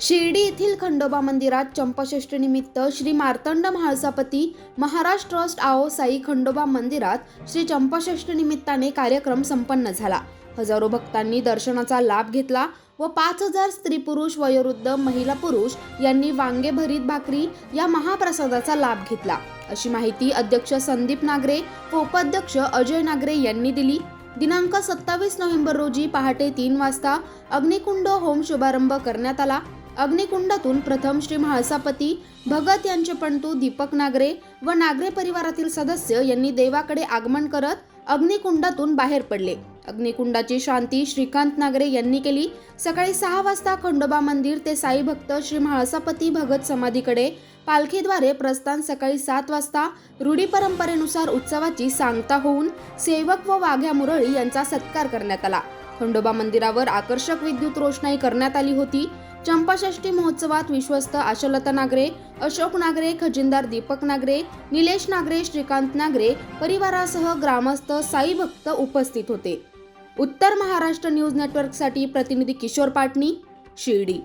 शिर्डी येथील खंडोबा मंदिरात चंपाषष्ठीनिमित्त श्री मार्तंड म्हाळसापती महाराज ट्रस्ट आओ साई खंडोबा मंदिरात श्री चंपाषष्ठी निमित्ताने कार्यक्रम संपन्न झाला. हजारो भक्तांनी दर्शनाचा लाभ घेतला व पाच हजार स्त्री पुरुष वयोवृद्ध महिला पुरुष यांनी वांगे भरीत भाकरी या महाप्रसादाचा लाभ घेतला. अशी माहिती अध्यक्ष संदीप नागरे व उपाध्यक्ष अजय नागरे यांनी दिली. दिनांक सत्तावीस नोव्हेंबर रोजी पहाटे तीन वाजता अग्निकुंड होम शुभारंभ करण्यात आला. अग्निकुंडातून प्रथम श्री म्हाळसापती भगत यांचे पणतू दीपक नागरे व नागरे परिवारातील सदस्य यांनी देवाकडे आगमन करत अग्निकुंडातून बाहेर पडले. अग्निकुंडाची शांती श्रीकांत नागरे यांनी केली. सकाळी सहा वाजता खंडोबा मंदिर ते साई भक्त श्री म्हाळसापती भगत समाधीकडे पालखीद्वारे प्रस्थान सकाळी सात वाजता रूढी परंपरेनुसार उत्सवाची सांगता होऊन सेवक व वाघ्या मुरळी यांचा सत्कार करण्यात आला. खंडोबा मंदिरावर आकर्षक विद्युत रोषणाई करण्यात आली होती. चंपाषष्ठी महोत्सवात विश्वस्त आशलता नागरे अशोक नागरे खजिनदार दीपक नागरे निलेश नागरे श्रीकांत नागरे परिवारासह ग्रामस्थ साई भक्त उपस्थित होते. उत्तर महाराष्ट्र न्यूज नेटवर्कसाठी प्रतिनिधी किशोर पाटणी शिर्डी.